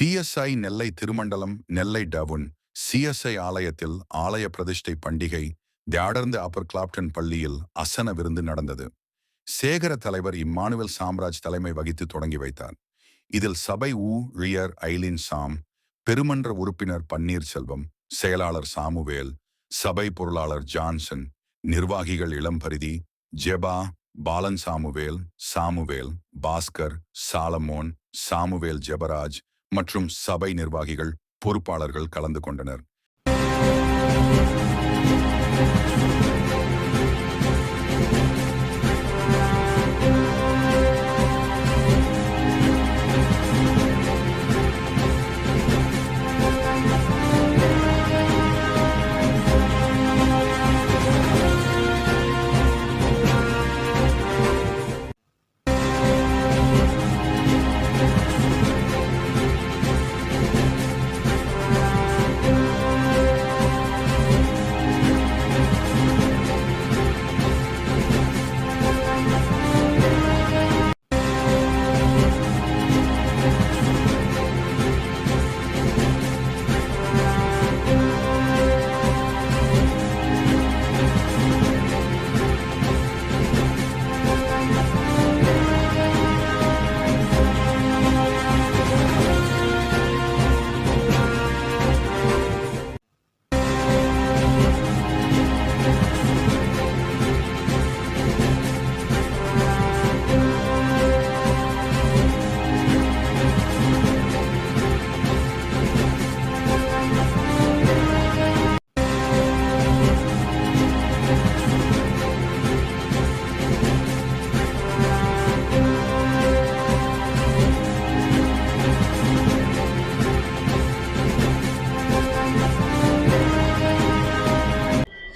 CSI Nellai திருமண்டலம் Nellai town CSI ஆலயத்தில் ஆலய பிரதிஷ்டை பண்டிகை தியாடர்ந்து அப்பர் கிளாப்டன் பள்ளியில் அசன விருந்து நடந்தது. சேகர தலைவர் இம்மானுவேல் சாம்ராஜ் தலைமை வகித்து தொடங்கி வைத்தார். இதில் சபை ஊ ரியர் ஐலின் சாம் பெருமன்ற உறுப்பினர் பன்னீர்செல்வம் செயலாளர் சாமுவேல் சபை பொருளாளர் ஜான்சன் நிர்வாகிகள் Ilamparithi Jeba Balan Samuel Samuel Bhaskar Solomon Samuel Jebaraj மற்றும் சபை நிர்வாகிகள் பொறுப்பாளர்கள் கலந்து கொண்டனர்.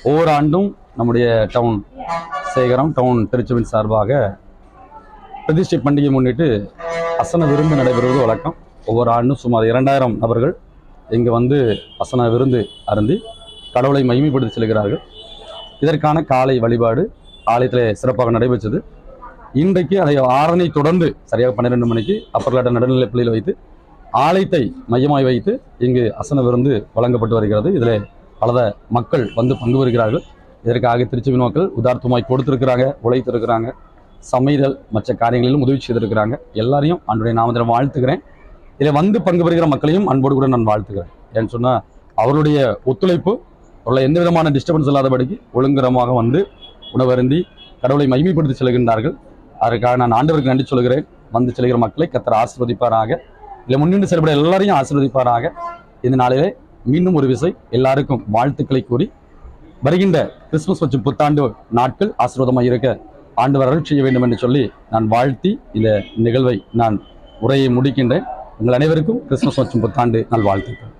ஒவ்வொரு ஆண்டும் நம்முடைய டவுன் சேகரம் டவுன் திருச்சுவின் சார்பாக பிரதிஷ்டை பண்டிகை முன்னிட்டு அசன விருந்து நடைபெறுவது வழக்கம். ஒவ்வொரு ஆண்டும் சுமார் இரண்டாயிரம் நபர்கள் இங்கு வந்து அசன விருந்து அருந்தி கடவுளை மகிமைப்படுத்தி செல்கிறார்கள். இதற்கான காலை வழிபாடு ஆலயத்தில் சிறப்பாக நடைபெற்றது. இன்றைக்கு அதை ஆறனை தொடர்ந்து சரியாக பன்னிரெண்டு மணிக்கு அப்பர்லாட்ட நடுநிலை பள்ளியில் வைத்து ஆலயத்தை மையமாய் வைத்து இங்கு அசன விருந்து வழங்கப்பட்டு வருகிறது. இதில் பலத மக்கள் வந்து பங்கு பெறுகிறார்கள். இதற்காக திருச்சி மக்கள் உதார்த்தமாய் கொடுத்திருக்கிறாங்க உழைத்திருக்கிறாங்க சமையல் மற்ற காரியங்களிலும் உதவி செய்திருக்கிறாங்க. எல்லாரையும் அன்றைய நாமத்தில் வாழ்த்துக்கிறேன் இதில் வந்து பங்கு பெறுகிற மக்களையும் அன்போடு கூட நான் வாழ்த்துக்கிறேன் ஏன்னு சொன்னால் அவருடைய ஒத்துழைப்பு அவர்கள் எந்த விதமான டிஸ்டர்பன்ஸ் இல்லாதபடிக்கு ஒழுங்குரமாக வந்து உணவருந்தி கடவுளை மகிமைப்படுத்தி செல்கின்றார்கள். அதற்காக நான் ஆண்டவருக்கு நன்றி சொல்கிறேன். வந்து செல்கிற மக்களை கத்தர் ஆசிர்வதிப்பாராக. இல்லை முன்னின்று செயல்பட எல்லாரையும் ஆசிர்வதிப்பாராக. இந்த நாளிலே மீண்டும் ஒரு விசை எல்லாருக்கும் வாழ்த்துக்களை கூறி வருகின்ற கிறிஸ்துமஸ் மற்றும் புத்தாண்டு நாட்கள் ஆசீர்வாதமாக இருக்க ஆண்டவர் அருள் செய்ய வேண்டும் என்று சொல்லி நான் வாழ்த்தி இந்த நிகழ்வை நான் உரையை முடிக்கின்றேன். உங்கள் அனைவருக்கும் கிறிஸ்துமஸ் மற்றும் புத்தாண்டு நல் வாழ்த்துக்கள்